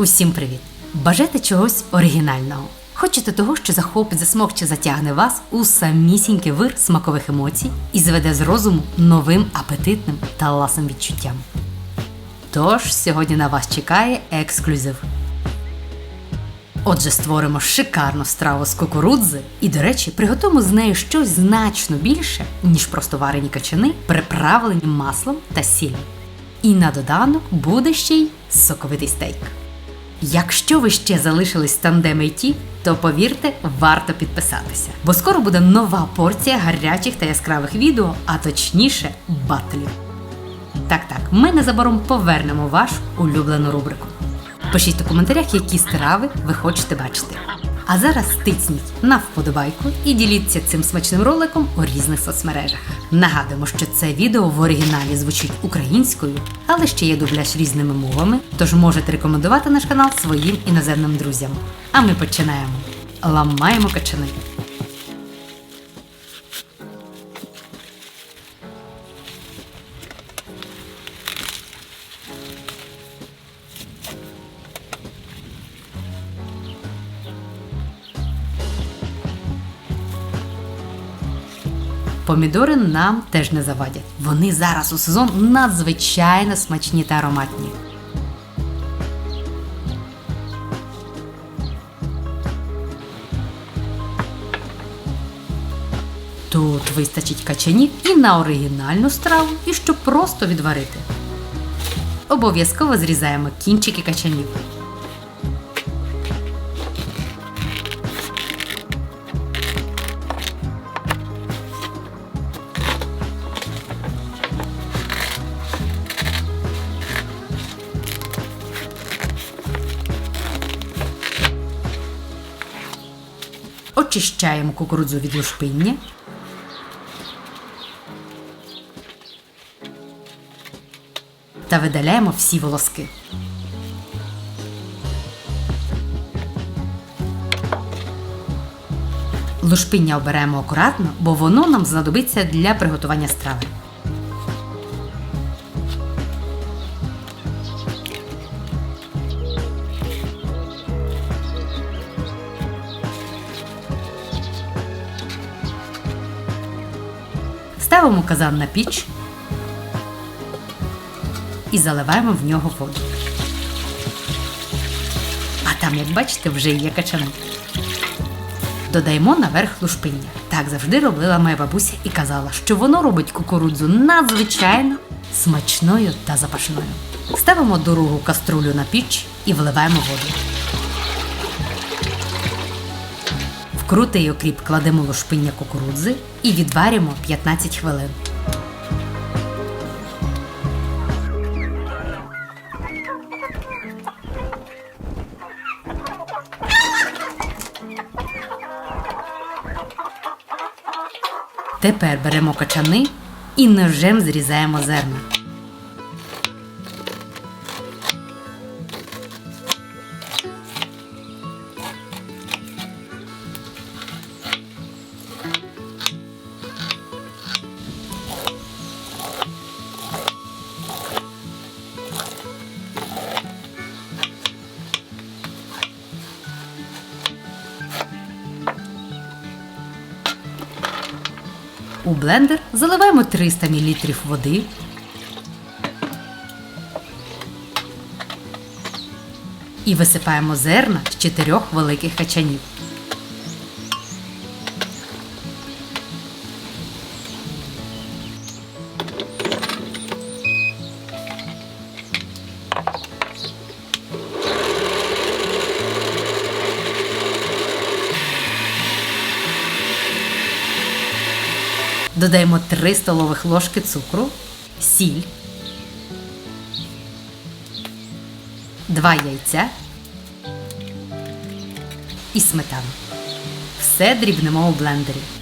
Усім привіт! Бажаєте чогось оригінального? Хочете того, що захопить, засмокче, затягне вас у самісінький вир смакових емоцій і зведе з розуму новим апетитним та ласим відчуттям. Тож сьогодні на вас чекає ексклюзив. Отже, створимо шикарну страву з кукурудзи і, до речі, приготуємо з нею щось значно більше, ніж просто варені качани, приправлені маслом та сіллю. І на доданок буде ще й соковитий стейк. Якщо ви ще залишились в тандем IT, то повірте, варто підписатися, бо скоро буде нова порція гарячих та яскравих відео, а точніше батлів. Так, так, ми незабаром повернемо вашу улюблену рубрику. Пишіть у коментарях, які страви ви хочете бачити. А зараз тисніть на вподобайку і діліться цим смачним роликом у різних соцмережах. Нагадуємо, що це відео в оригіналі звучить українською, але ще є дубляж різними мовами, тож можете рекомендувати наш канал своїм іноземним друзям. А ми починаємо. Ламаємо качани. Помідори нам теж не завадять. Вони зараз у сезон надзвичайно смачні та ароматні. Тут вистачить качанів і на оригінальну страву, і щоб просто відварити. Обов'язково зрізаємо кінчики качанів. Очищаємо кукурудзу від лушпиння. Та видаляємо всі волоски. Лушпиння оберемо акуратно, бо воно нам знадобиться для приготування страви. Ставимо казан на піч і заливаємо в нього воду. А там, як бачите, вже є качани. Додаємо наверх лушпиння. Так завжди робила моя бабуся і казала, що воно робить кукурудзу надзвичайно смачною та запашною. Ставимо другу каструлю на піч і вливаємо воду. Крутий окріп кладемо лушпиння кукурудзи і відваримо 15 хвилин. Тепер беремо качани і ножем зрізаємо зерна. У блендер заливаємо 300 мл води. І висипаємо зерна з чотирьох великих качанів. Додаємо 3 столових ложки цукру, сіль, 2 яйця і сметану. Все дрібнемо у блендері.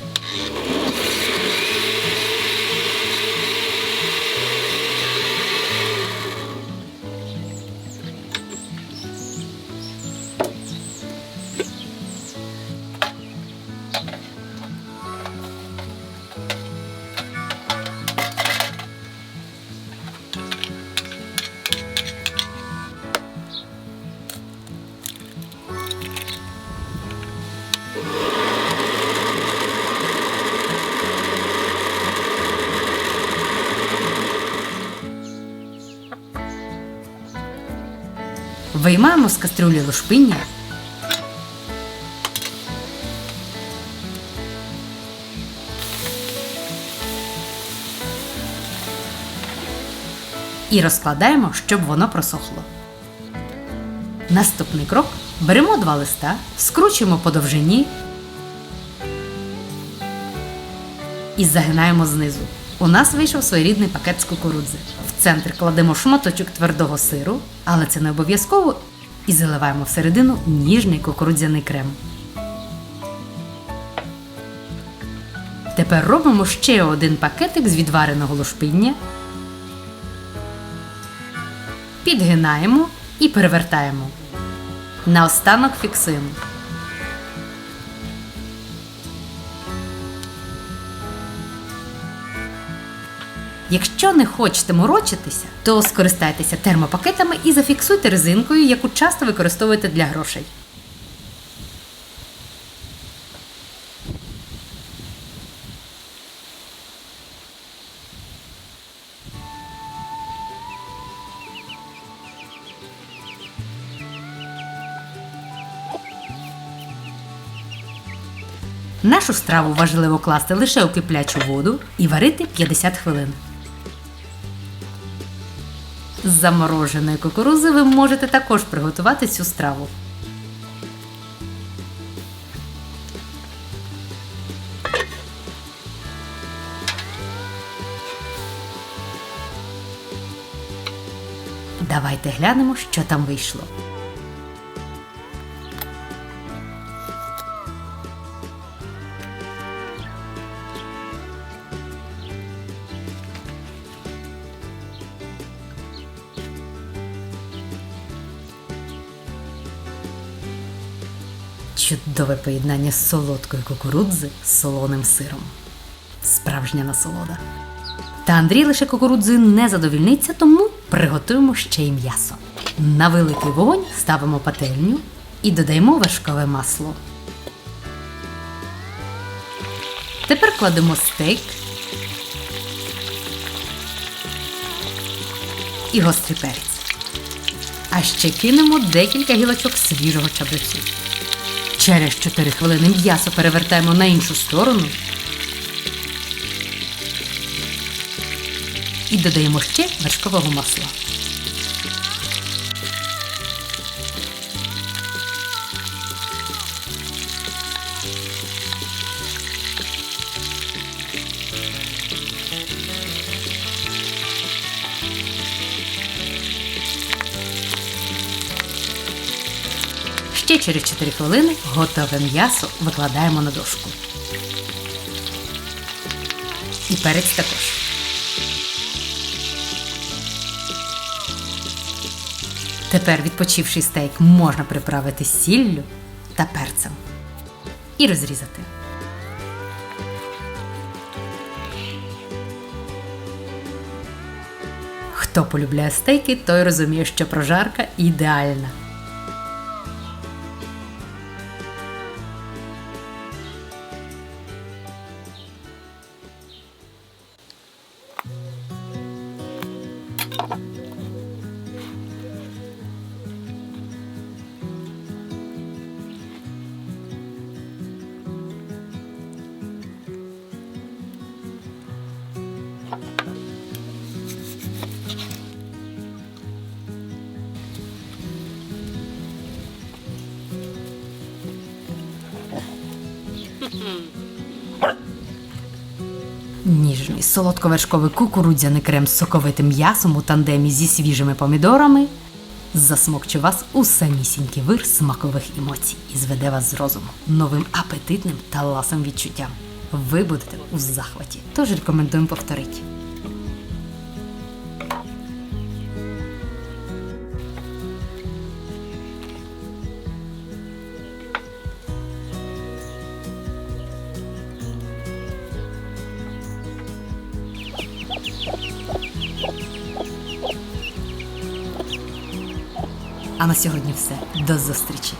Виймаємо з кастрюлі лушпиння. І розкладаємо, щоб воно просохло. Наступний крок беремо два листа, скручуємо по довжині і загинаємо знизу. У нас вийшов своєрідний пакет з кукурудзи. В центр кладемо шматочок твердого сиру, але це не обов'язково, і заливаємо всередину ніжний кукурудзяний крем. Тепер робимо ще один пакетик з відвареного лушпиння. Підгинаємо і перевертаємо. Наостанок фіксуємо. Якщо не хочете морочитися, то скористайтеся термопакетами і зафіксуйте резинкою, яку часто використовуєте для грошей. Нашу страву важливо класти лише у киплячу воду і варити 50 хвилин. З замороженої кукурузи ви можете також приготувати цю страву. Давайте глянемо, що там вийшло. Чудове поєднання солодкої кукурудзи з солоним сиром. Справжня насолода. Та Андрій лише кукурудзою не задовільниться, тому приготуємо ще й м'ясо. На великий вогонь ставимо пательню і додаємо вершкове масло. Тепер кладемо стейк і гострий перець. А ще кинемо декілька гілочок свіжого чабрецю. Через 4 хвилини м'ясо перевертаємо на іншу сторону. І додаємо ще вершкового масла. Ще через 4 хвилини готове м'ясо викладаємо на дошку. І перець також. Тепер відпочивший стейк можна приправити сіллю та перцем і розрізати. Хто полюбляє стейки, той розуміє, що прожарка ідеальна. Ніжний солодковершковий кукурудзяний крем з соковитим м'ясом у тандемі зі свіжими помідорами засмокче вас у самісінький вир смакових емоцій і зведе вас з розуму новим апетитним та ласим відчуттям. Ви будете у захваті, тож рекомендуємо повторити. На сьогодні все. До зустрічі!